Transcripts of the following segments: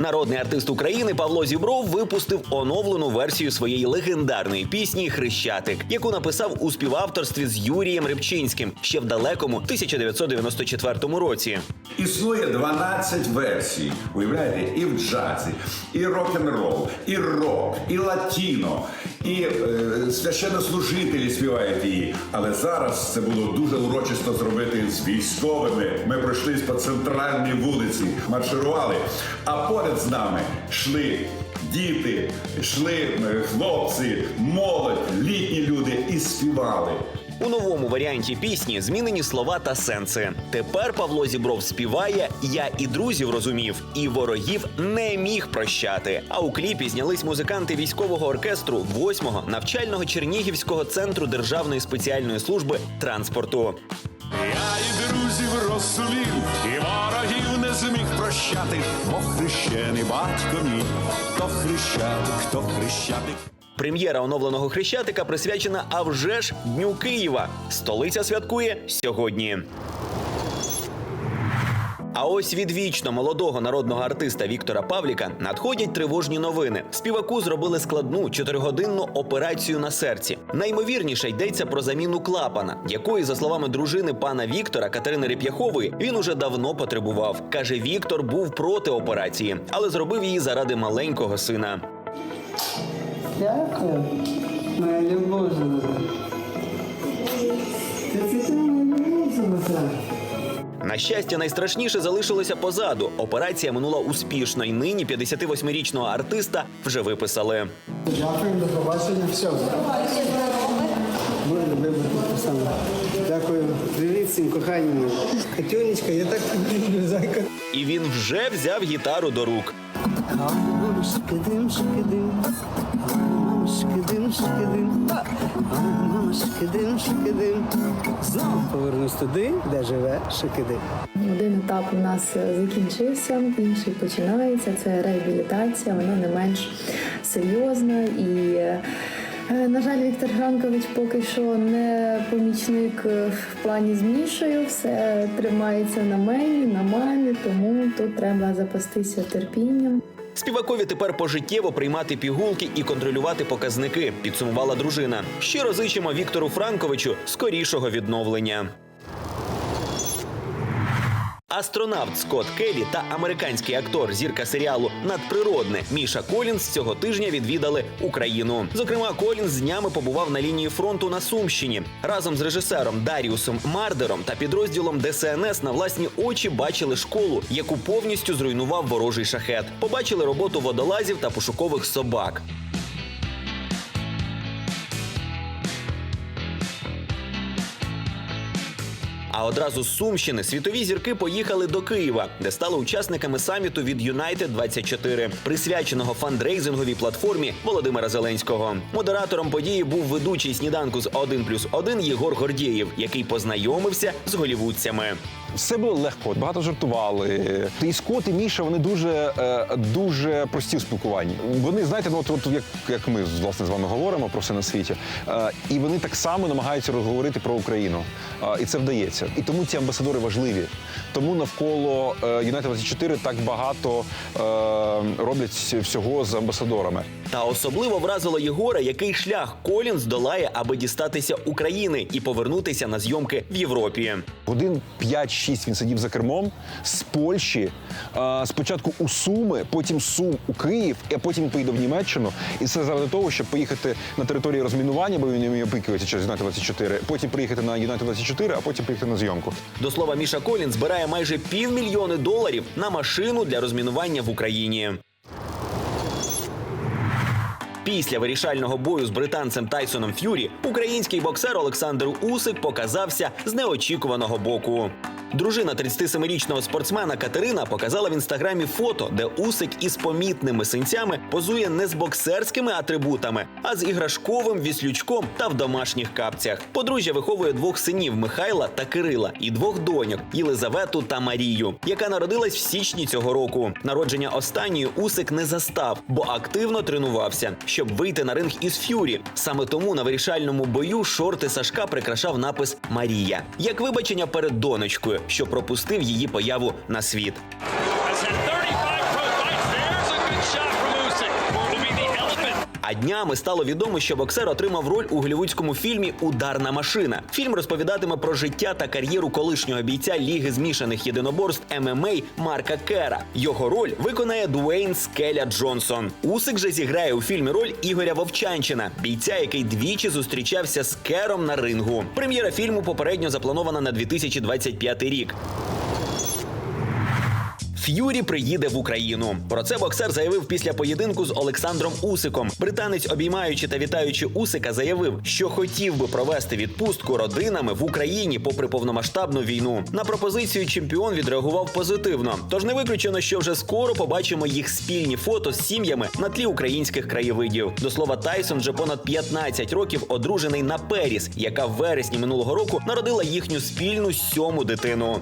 Народний артист України Павло Зібров випустив оновлену версію своєї легендарної пісні Хрещатик, яку написав у співавторстві з Юрієм Рибчинським ще в далекому 1994 році. Існує 12 версій. Уявляєте, і в джазі, і рок-н-рол, і рок, і латіно, і е, священнослужителі співають її. Але зараз це було дуже урочисто зробити з військовими. Ми пройшлись по центральній вулиці, марширували, а поряд з нами йшли. Діти, йшли е, хлопці, молодь, літні люди і співали. У новому варіанті пісні змінені слова та сенси. Тепер Павло Зібров співає Я і друзів розумів, і ворогів не міг прощати. А у кліпі знялись музиканти військового оркестру 8-го навчального Чернігівського центру Державної спеціальної служби транспорту. Я і друзів розсумів, і ворогів не зміг прощати, бо хрещений батько мій, то хрещатик, то хрещатик. Прем'єра оновленого хрещатика присвячена а вже ж Дню Києва. Столиця святкує сьогодні. А ось від вічно молодого народного артиста Віктора Павліка надходять тривожні новини. Співаку зробили складну чотиригодинну операцію на серці. Найімовірніше йдеться про заміну клапана, якої, за словами дружини пана Віктора Катерини Реп'яхової, він уже давно потребував. каже, Віктор був проти операції, але зробив її заради маленького сина. Дякую, моя любов. Це моя любов. На щастя, найстрашніше залишилося позаду. Операція минула успішно, і нині 58-річного артиста вже виписали. Дякую, до побачення. Все. Вибрати саме. Дякую. Привіт всім, кохані мої. Катюнечка, я так люблю, зайка. І він вже взяв гітару до рук. Шкидим, шкидим. Мама, шкидим, шкидим. Знову повернусь туди, де живе Шикидим. Один етап у нас закінчився, інший починається. Це реабілітація, вона не менш серйозна і. е, На жаль, Віктор Гранкович поки що не помічник е, в плані з Мішею. Все тримається на мені, на мамі, тому тут треба запастися терпінням. Співакові тепер пожиттєво приймати пігулки і контролювати показники, підсумувала дружина. Щиро зичимо Віктору Франковичу скорішого відновлення. Астронавт Скотт Келлі та американський актор зірка серіалу Надприродне Міша Колінс цього тижня відвідали Україну. Зокрема, Колінс з днями побував на лінії фронту на Сумщині. Разом з режисером Даріусом Мардером та підрозділом ДСНС на власні очі бачили школу, яку повністю зруйнував ворожий шахет. Побачили роботу водолазів та пошукових собак. А одразу з Сумщини світові зірки поїхали до Києва, де стали учасниками саміту від United 24 присвяченого фандрейзинговій платформі Володимира Зеленського. Модератором події був ведучий сніданку з 1 плюс 1 Єгор Гордєєв, який познайомився з голівудцями. Все було легко, багато жартували. І Скот, і Міша вони дуже, е, дуже прості в спілкуванні. Вони, знаєте, ну от, от як, як ми власне з вами говоримо про все на світі, е, і вони так само намагаються розговорити про Україну. Е, і це вдається. І тому ці амбасадори важливі. Тому навколо United 24 так багато роблять всього з амбасадорами. Та особливо вразило Єгора, який шлях Колін здолає, аби дістатися України і повернутися на зйомки в Європі. Годин 5-6 він сидів за кермом з Польщі. Спочатку у Суми, потім Сум у Київ, а потім поїде в Німеччину. І це заради того, щоб поїхати на територію розмінування, бо він опікується через Юнайтед 24, потім приїхати на Юнайтед 24, а потім приїхати на зйомку. До слова, Міша Колін збирає майже півмільйони доларів на машину для розмінування в Україні. Після вирішального бою з британцем Тайсоном Ф'юрі український боксер Олександр Усик показався з неочікуваного боку. Дружина 37-річного спортсмена Катерина показала в інстаграмі фото, де Усик із помітними синцями позує не з боксерськими атрибутами, а з іграшковим віслючком та в домашніх капцях. Подружжя виховує двох синів Михайла та Кирила і двох доньок Єлизавету та Марію, яка народилась в січні цього року. Народження останньої Усик не застав, бо активно тренувався, щоб вийти на ринг із ф'юрі. Саме тому на вирішальному бою шорти Сашка прикрашав напис Марія як вибачення перед донечкою, що пропустив її появу на світ. А днями стало відомо, що боксер отримав роль у голівудському фільмі Ударна машина. Фільм розповідатиме про життя та кар'єру колишнього бійця Ліги змішаних єдиноборств ММА Марка Кера. Його роль виконає Дуейн Скеля Джонсон. Усик же зіграє у фільмі роль Ігоря Вовчанчина, бійця, який двічі зустрічався з Кером на рингу. Прем'єра фільму попередньо запланована на 2025 рік. Ф'юрі приїде в Україну. Про це боксер заявив після поєдинку з Олександром Усиком. Британець, обіймаючи та вітаючи Усика, заявив, що хотів би провести відпустку родинами в Україні попри повномасштабну війну. На пропозицію чемпіон відреагував позитивно. Тож не виключено, що вже скоро побачимо їх спільні фото з сім'ями на тлі українських краєвидів. До слова, Тайсон вже понад 15 років одружений на Періс, яка в вересні минулого року народила їхню спільну сьому дитину.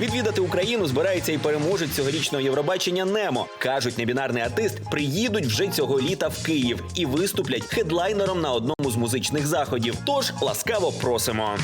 Відвідати Україну збирається і переможець цьогорічного Євробачення Немо. кажуть, небінарний артист приїдуть вже цього літа в Київ і виступлять хедлайнером на одному з музичних заходів. Тож ласкаво просимо.